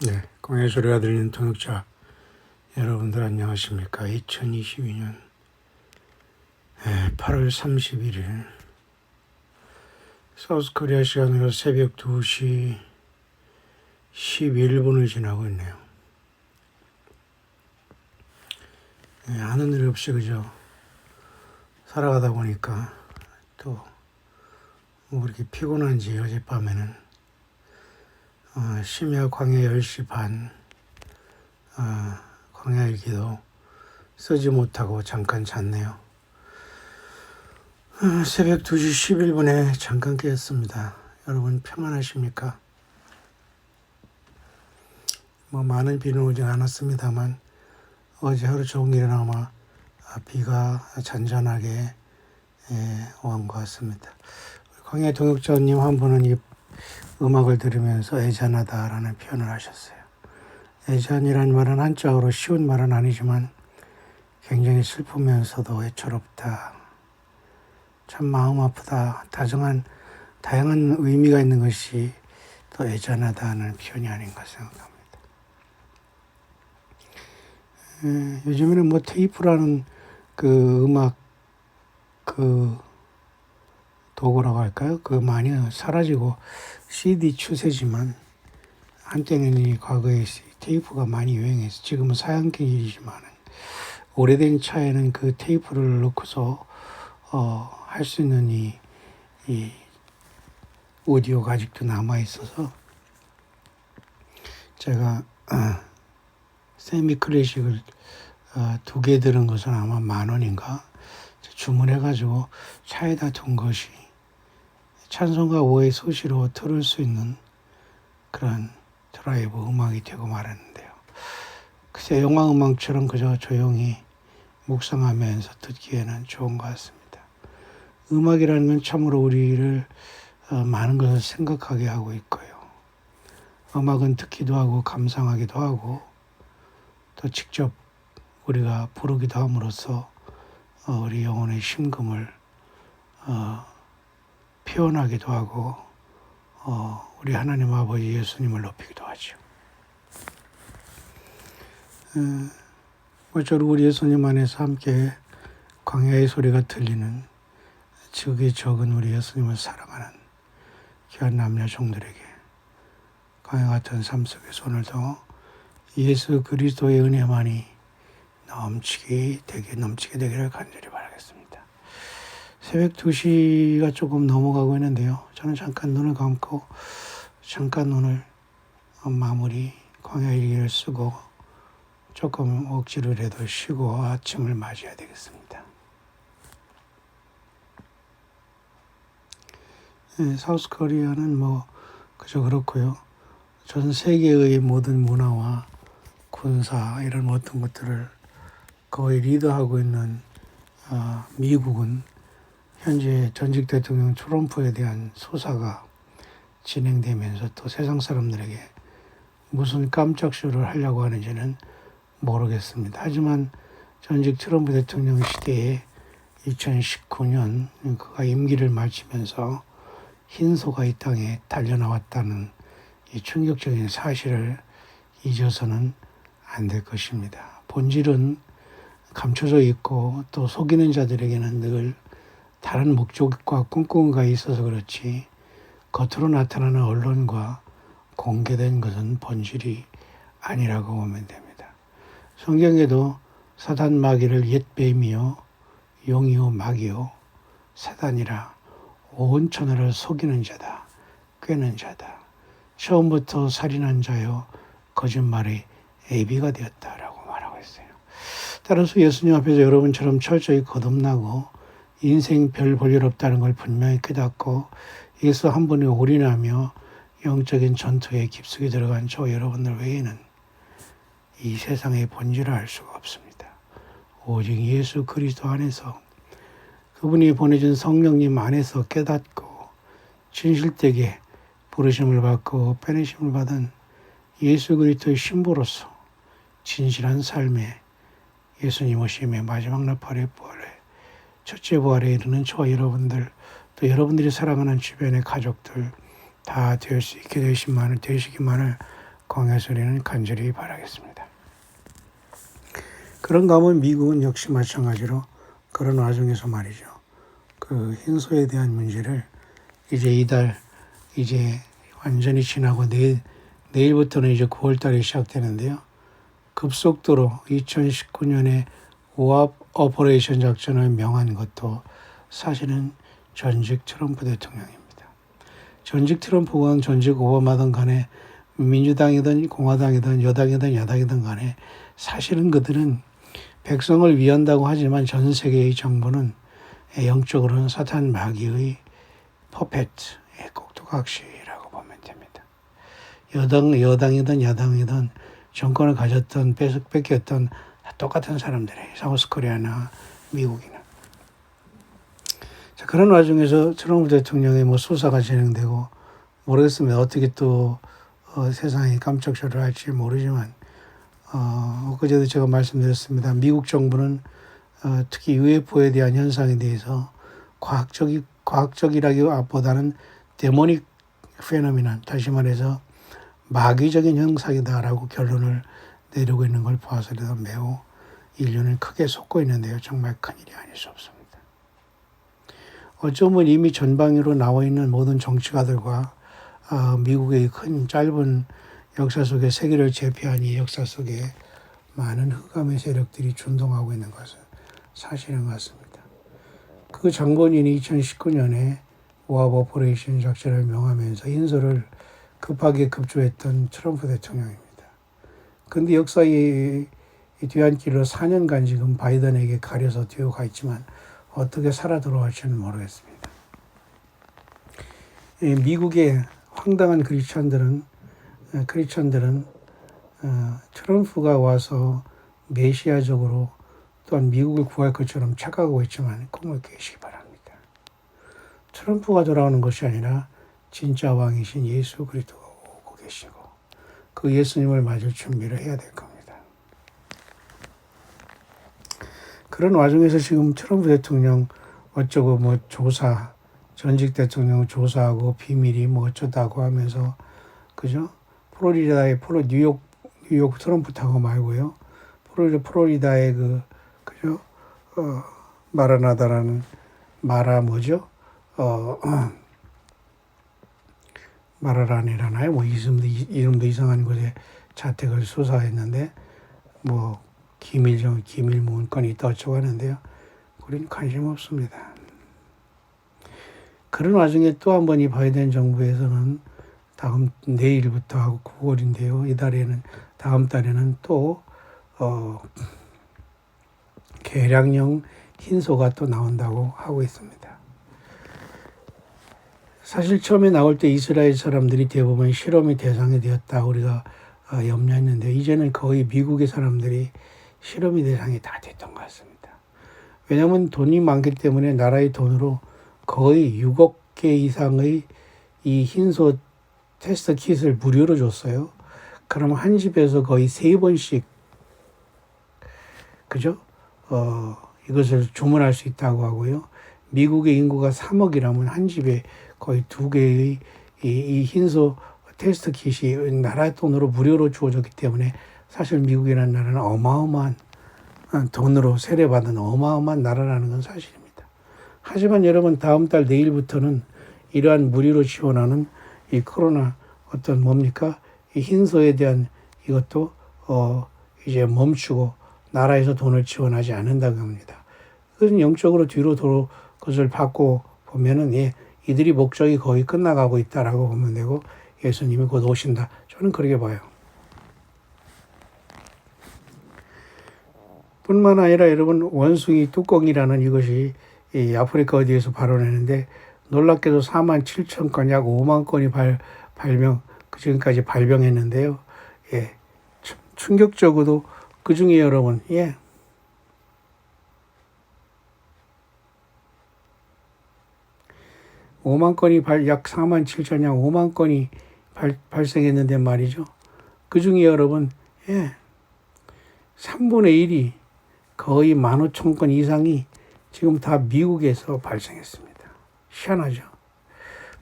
네, 공의 소리가 들리는 통역자 여러분들 안녕하십니까? 2022년 8월 31일 사우스코리아 시간으로 새벽 2시 11분을 지나고 있네요. 네, 하는 일 없이 그저 살아가다 보니까 또뭐 그렇게 피곤한지 어젯밤에는 어, 심야 광야 10시 반 어, 광야 일기도 쓰지 못하고 잠깐 잤네요. 어, 새벽 2시 11분에 잠깐 깨었습니다. 여러분 평안하십니까? 뭐 많은 비는 오지 않았습니다만 어제 하루 종일 아마 비가 잔잔하게 예, 온것 같습니다. 광야 동역자님 한 분은 이 음악을 들으면서 애잔하다라는 표현을 하셨어요. 애잔이란 말은 한자어로 쉬운 말은 아니지만 굉장히 슬프면서도 애처롭다. 참 마음 아프다. 다정한, 다양한 의미가 있는 것이 또 애잔하다는 표현이 아닌가 생각합니다. 에, 요즘에는 뭐 테이프라는 그 음악 그 도구라고 할까요? 그 많이 사라지고 CD 추세지만 한때는 이 과거에 테이프가 많이 유행해서 지금은 사양길이지만 오래된 차에는 그 테이프를 넣고서 어, 할 수 있는 이, 이 오디오가 아직도 남아 있어서 제가 어, 세미 클래식을 어, 두 개 들은 것은 아마 만 원인가 주문해가지고 차에다 둔 것이 찬송가 5의 소시로 들을 수 있는 그런 드라이브 음악이 되고 말았는데요. 글쎄 영화 음악처럼 그저 조용히 묵상하면서 듣기에는 좋은 것 같습니다. 음악이라는 건 참으로 우리를 어, 많은 것을 생각하게 하고 있고요. 음악은 듣기도 하고 감상하기도 하고 또 직접 우리가 부르기도 함으로써 어, 우리 영혼의 심금을 어, 표현하기도 하고 어, 우리 하나님 아버지 예수님을 높이기도 하죠. 모쪼록 우리 예수님 안에서 함께 광야의 소리가 들리는 지극히 적은 우리 예수님을 사랑하는 귀한 남녀 종들에게 광야 같은 삶 속에서 오늘도 예수 그리스도의 은혜만이 넘치게 되게 넘치게 되기를 간절히 바라겠습니다. 새벽 2시가 조금 넘어가고 있는데요. 저는 잠깐 눈을 감고 잠깐 눈을 마무리 광야 일기를 쓰고 조금 억지로라도 쉬고 아침을 맞이해야 되겠습니다. 네, 사우스 코리아는 뭐 그저 그렇고요. 전 세계의 모든 문화와 군사 이런 어떤 것들을 거의 리드하고 있는 어, 미국은 현재 전직 대통령 트럼프에 대한 수사가 진행되면서 또 세상 사람들에게 무슨 깜짝 쇼를 하려고 하는지는 모르겠습니다. 하지만 전직 트럼프 대통령 시대에 2019년 그가 임기를 마치면서 흰소가 이 땅에 달려나왔다는 이 충격적인 사실을 잊어서는 안 될 것입니다. 본질은 감춰져 있고 또 속이는 자들에게는 늘 다른 목적과 꿍꿍이가 있어서 그렇지 겉으로 나타나는 언론과 공개된 것은 본질이 아니라고 보면 됩니다. 성경에도 사단 마귀를 옛 뱀이요 용이요 마귀요 사단이라 온 천하를 속이는 자다 꿰는 자다 처음부터 살인한 자요 거짓말의 애비가 되었다라고 말하고 있어요. 따라서 예수님 앞에서 여러분처럼 철저히 거듭나고 인생 별 볼 일 없다는 걸 분명히 깨닫고 예수 한 분이 올인하며 영적인 전투에 깊숙이 들어간 저 여러분들 외에는 이 세상의 본질을 알 수가 없습니다. 오직 예수 그리스도 안에서 그분이 보내준 성령님 안에서 깨닫고 진실되게 부르심을 받고 빼내심을 받은 예수 그리스도의 신부로서 진실한 삶에 예수님 오심의 마지막 나팔의 부활에 첫째 부활에 이르는 저와 여러분들 또 여러분들이 사랑하는 주변의 가족들 다 될 수 있게 되시만을 되시기만을 광야소리는 간절히 바라겠습니다. 그런가 하면 미국은 역시 마찬가지로 그런 와중에서 말이죠. 그 흰소에 대한 문제를 이제 이달 이제 완전히 지나고 내일 내일부터는 이제 9월 달이 시작되는데요. 급속도로 2019년에 오합 오퍼레이션 작전을 명한 것도 사실은 전직 트럼프 대통령입니다. 전직 트럼프건 전직 오바마든 간에 민주당이든 공화당이든 여당이든 야당이든 간에 사실은 그들은 백성을 위한다고 하지만 전 세계의 정부는 영적으로는 사탄 마귀의 퍼펫, 꼭두각시라고 보면 됩니다. 여당, 여당이든 야당이든 정권을 가졌던 뺏, 뺏겼던 다 똑같은 사람들이에요. 사우스 코리아나 미국이나. 자, 그런 와중에서 트럼프 대통령의 뭐 수사가 진행되고 모르겠습니다. 어떻게 또 어, 세상이 깜짝 쇼를 할지 모르지만 어, 엊그제도 제가 말씀드렸습니다. 미국 정부는 어, 특히 UFO에 대한 현상에 대해서 과학적이 과학적이라기보다는 데모닉 페노미난 다시 말해서 마귀적인 현상이다라고 결론을 내리고 있는 걸 보아서라도 매우 인류는 크게 속고 있는데요. 정말 큰일이 아닐 수 없습니다. 어쩌면 이미 전방위로 나와 있는 모든 정치가들과 어, 미국의 큰 짧은 역사 속에 세계를 제패한 이 역사 속에 많은 흑암의 세력들이 준동하고 있는 것은 사실인 것 같습니다. 그 장본인이 2019년에 오합 오퍼레이션 작전을 명하면서 인솔을 급하게 급조했던 트럼프 대통령입니다. 근데 역사의 뒤안길로 4년간 지금 바이든에게 가려서 뛰어가 있지만 어떻게 살아 돌아갈지는 모르겠습니다. 미국의 황당한 크리스천들은 크리스천들은 어, 트럼프가 와서 메시아적으로 또한 미국을 구할 것처럼 착각하고 있지만 꿈을 깨시기 바랍니다. 트럼프가 돌아오는 것이 아니라 진짜 왕이신 예수 그리스도가 오고 계시고 그 예수님을 맞을 준비를 해야 될 겁니다. 그런 와중에서 지금 트럼프 대통령 어쩌고 뭐 조사 전직 대통령 조사하고 비밀이 뭐 어쩌다고 하면서 그죠? 플로리다의 프로 뉴욕 뉴욕 트럼프 타고 말고요. 프로리 플로리다의 그 그죠? 어 마라나다라는 마라 뭐죠? 어 마라란이라나요? 뭐 이름도 이름도 이상한 곳에 자택을 수사했는데 뭐 기밀 좀 기밀 문건이 있다 어쩌고 하는데요. 우리는 관심 없습니다. 그런 와중에 또 한 번 이 바이든 정부에서는 다음 내일부터 하고 9월인데요. 이달에는 다음 달에는 또 어, 계량형 흰소가 또 나온다고 하고 있습니다. 사실 처음에 나올 때 이스라엘 사람들이 대부분 실험의 대상이 되었다 우리가 어, 염려했는데 이제는 거의 미국의 사람들이 실험의 대상이 다 됐던 것 같습니다. 왜냐하면 돈이 많기 때문에 나라의 돈으로 거의 6억 개 이상의 이 흰소 테스트 킷을 무료로 줬어요. 그럼 한 집에서 거의 세 번씩 그죠? 어, 이것을 주문할 수 있다고 하고요. 미국의 인구가 3억이라면 한 집에 거의 두 개의 이, 이 흰소 테스트 킷이 나라 돈으로 무료로 주어졌기 때문에 사실 미국이라는 나라는 어마어마한 돈으로 세례받은 어마어마한 나라라는 건 사실입니다. 하지만 여러분 다음 달 내일부터는 이러한 무리로 지원하는 이 코로나 어떤 뭡니까 이 흰소에 대한 이것도 어 이제 멈추고 나라에서 돈을 지원하지 않는다고 합니다. 그것은 영적으로 뒤로 도로 것을 받고 보면은 예 이들이 목적이 거의 끝나가고 있다라고 보면 되고 예수님이 곧 오신다. 저는 그렇게 봐요. 뿐만 아니라 여러분 원숭이 뚜껑이라는 이것이 이 아프리카 어디에서 발원했는데 놀랍게도 4만 7천 건, 약 5만 건이 발, 발명, 그 지금까지 발병했는데요. 예. 충격적으로 그 중에 여러분, 예. 오만 건이 발, 약 4만 7천, 약 5만 건이 발, 발생했는데 말이죠. 그 중에 여러분, 예. 3분의 1이 거의 15,000건 이상이 지금 다 미국에서 발생했습니다. 희한하죠.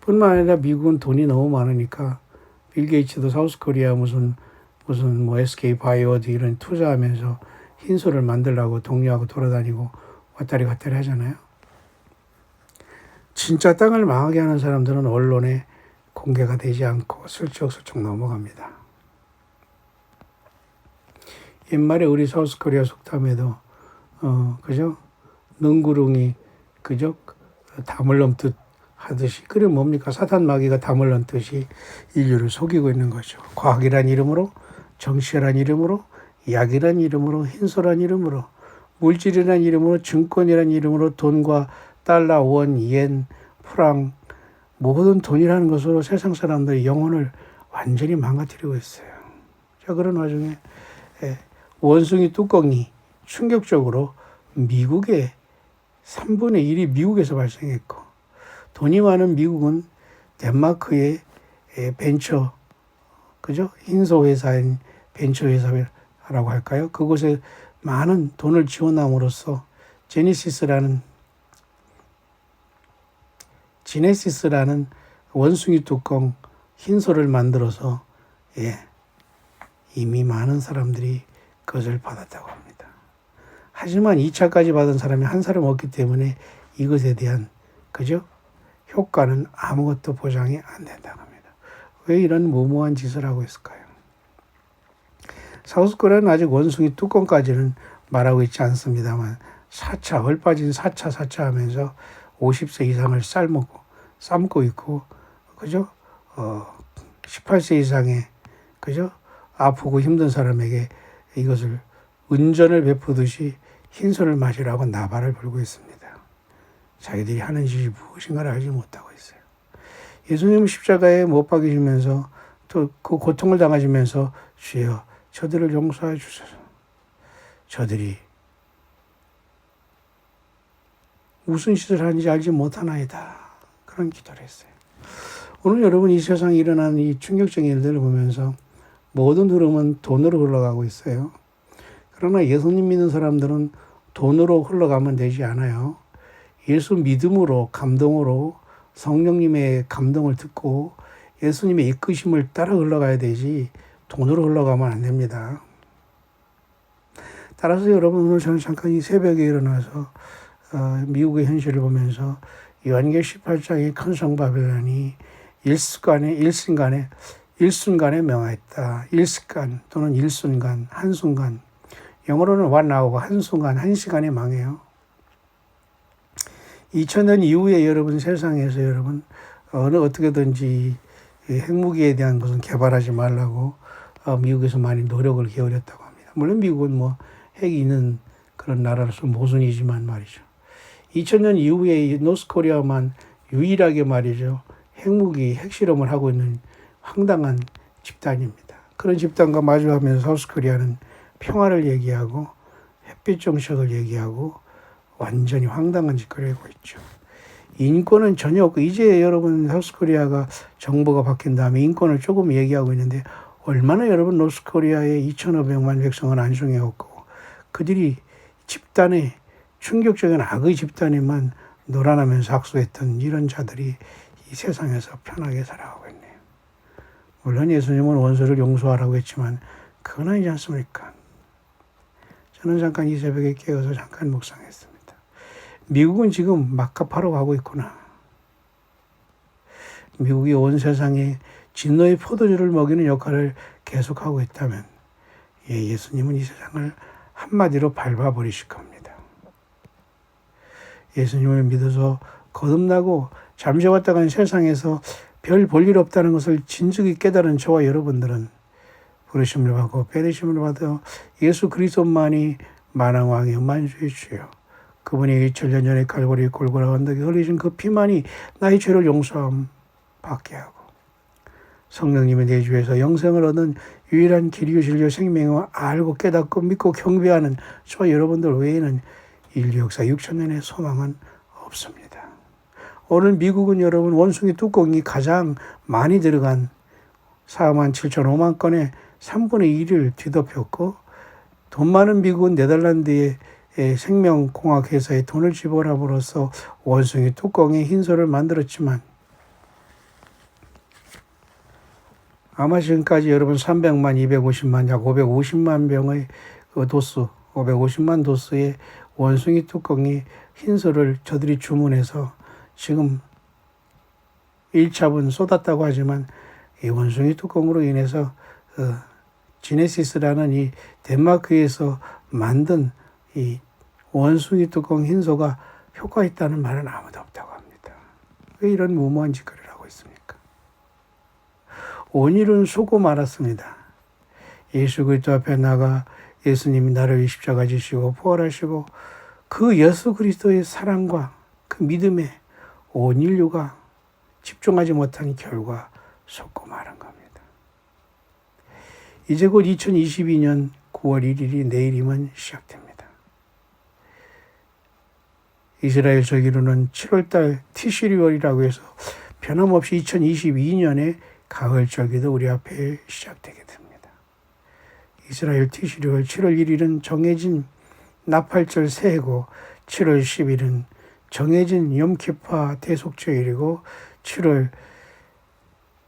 뿐만 아니라 미국은 돈이 너무 많으니까 빌 게이츠도 사우스 코리아 무슨 무슨 뭐 SK 바이오 드 이런 투자하면서 흰소를 만들라고 동료하고 돌아다니고 왔다리 갔다리 하잖아요. 진짜 땅을 망하게 하는 사람들은 언론에 공개가 되지 않고 슬쩍슬쩍 넘어갑니다. 옛말에 우리 사우스 코리아 속담에도 어 그죠 능구렁이 그죠 담을 넘듯 하듯이 그래 뭡니까 사탄 마귀가 담을 넘듯이 인류를 속이고 있는 거죠. 과학이란 이름으로 정치란 이름으로 약이란 이름으로 흰소란 이름으로 물질이란 이름으로 증권이란 이름으로 돈과 달러, 원, 옌, 프랑 모든 돈이라는 것으로 세상 사람들의 영혼을 완전히 망가뜨리고 있어요. 자 그런 와중에 예, 원숭이 뚜껑이 충격적으로 미국의 3분의 1이 미국에서 발생했고 돈이 많은 미국은 덴마크의 예, 벤처 그죠 흰소 회사인 벤처 회사라고 할까요? 그곳에 많은 돈을 지원함으로써 제니시스라는 지네시스라는 원숭이 뚜껑 흰소를 만들어서 예, 이미 많은 사람들이 그것을 받았다고 합니다. 하지만 2차까지 받은 사람이 한 사람 없기 때문에 이것에 대한 그죠? 효과는 아무것도 보장이 안 된다고 합니다. 왜 이런 무모한 짓을 하고 있을까요? 사우스코리아는 아직 원숭이 뚜껑까지는 말하고 있지 않습니다만 4차, 얼빠진 4차, 4차 하면서 50세 이상을 삶고, 삶고 있고, 그죠? 어, 18세 이상의, 그죠? 아프고 힘든 사람에게 이것을 은전을 베푸듯이 흰소를 마시라고 나발을 불고 있습니다. 자기들이 하는 짓이 무엇인가를 알지 못하고 있어요. 예수님 십자가에 못 박이시면서 또 그 고통을 당하시면서 주여 저들을 용서해 주소서. 저들이 무슨 짓을 하는지 알지 못하나이다. 그런 기도를 했어요. 오늘 여러분 이 세상에 일어나는 이 충격적인 일들을 보면서 모든 흐름은 돈으로 흘러가고 있어요. 그러나 예수님 믿는 사람들은 돈으로 흘러가면 되지 않아요. 예수 믿음으로, 감동으로 성령님의 감동을 듣고 예수님의 이끄심을 따라 흘러가야 되지 돈으로 흘러가면 안 됩니다. 따라서 여러분 오늘 저는 잠깐 이 새벽에 일어나서 어, 미국의 현실을 보면서 요한계 18장의 큰 성 바벨론이 일순간에 일순간에 일순간에 명하였다. 일순간 또는 일순간 한순간 영어로는 hour 한순간 한시간에 망해요. 2000년 이후에 여러분 세상에서 여러분 어느 어떻게든지 핵무기에 대한 무슨 개발하지 말라고 어, 미국에서 많이 노력을 기울였다고 합니다. 물론 미국은 뭐 핵이 있는 그런 나라로서 모순이지만 말이죠. 2000년 이후에 노스코리아만 유일하게 말이죠. 핵무기, 핵실험을 하고 있는 황당한 집단입니다. 그런 집단과 마주하면서 사우스코리아는 평화를 얘기하고 햇빛 정책을 얘기하고 완전히 황당한 짓거리를 하고 있죠. 인권은 전혀 없고 이제 여러분 사우스코리아가 정부가 바뀐 다음에 인권을 조금 얘기하고 있는데 얼마나 여러분 노스코리아의 2,500만 백성은 안중에 없고 그들이 집단의 충격적인 악의 집단에만 놀아나면서 악수했던 이런 자들이 이 세상에서 편하게 살아가고 있네요. 물론 예수님은 원수를 용서하라고 했지만 그건 아니지 않습니까? 저는 잠깐 이 새벽에 깨어서 잠깐 묵상했습니다. 미국은 지금 막가파로 가고 있구나. 미국이 온 세상에 진노의 포도주를 먹이는 역할을 계속하고 있다면 예, 예수님은 이 세상을 한마디로 밟아버리실 겁니다. 예수님을 믿어서 거듭나고 잠재웠다간 세상에서 별 볼 일 없다는 것을 진즉이 깨달은 저와 여러분들은 부르심을 받고 배리심을 받아 예수 그리스도만이 만왕 왕의 만주의 주요 그분이 2000년 전에 칼보리 골고라 언덕에 흘리신 그 피만이 나의 죄를 용서함 받게 하고 성령님의 내주에서 영생을 얻는 유일한 길이요 진리요 생명을 알고 깨닫고 믿고 경배하는 저 여러분들 외에는 인류 역사 6천년의 소망은 없습니다. 오늘 미국은 여러분 원숭이 뚜껑이 가장 많이 들어간 4만 7천 5만 건의 3분의 1을 뒤덮였고 돈 많은 미국은 네덜란드의 생명공학회사에 돈을 지불함으로써 원숭이 뚜껑에 흰소를 만들었지만 아마 지금까지 여러분 300만, 250만, 약 550만 병의 그 도수, 550만 도수의 원숭이 뚜껑이 흰소를 저들이 주문해서 지금 1차분 쏟았다고 하지만 이 원숭이 뚜껑으로 인해서 어, 지네시스라는 이 덴마크에서 만든 이 원숭이 뚜껑 흰소가 효과 있다는 말은 아무도 없다고 합니다. 왜 이런 무모한 짓거리를 하고 있습니까? 온일은 속고 말았습니다. 예수 그리스도 앞에 나가 예수님이 나를 십자가 지시고 부활하시고 그 예수 그리스도의 사랑과 그 믿음에 온 인류가 집중하지 못한 결과 속고 말한 겁니다. 이제 곧 2022년 9월 1일이 내일이면 시작됩니다. 이스라엘 저기로는 7월달 티시리월이라고 해서 변함없이 2022년에 가을 절기도 우리 앞에 시작되게 됩니다. 이스라엘 티시리월 7월 1일은 정해진 나팔절 새해고 7월 10일은 정해진 염키파 대속절이고 7월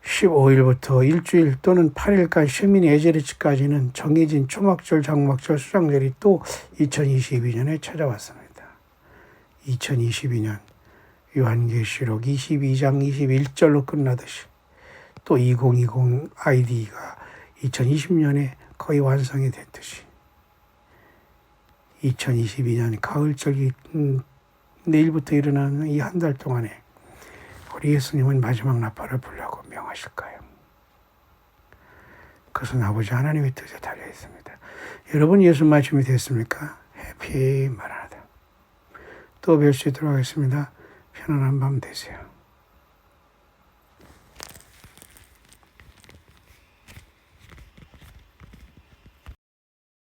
15일부터 일주일 또는 8일간 시민 예제리치까지는 정해진 초막절, 장막절, 수장절이 또 2022년에 찾아왔습니다. 2022년 요한계시록 22장 21절로 끝나듯이 또 2020 아이디가 2020년에 거의 완성이 됐듯이 2022년 가을절기 음, 내일부터 일어나는 이 한 달 동안에 우리 예수님은 마지막 나팔을 불라고 명하실까요? 그것은 아버지 하나님의 뜻에 달려 있습니다. 여러분 예수 말씀이 됐습니까? 해피 마라나다. 또 뵐 수 있도록 하겠습니다. 편안한 밤 되세요.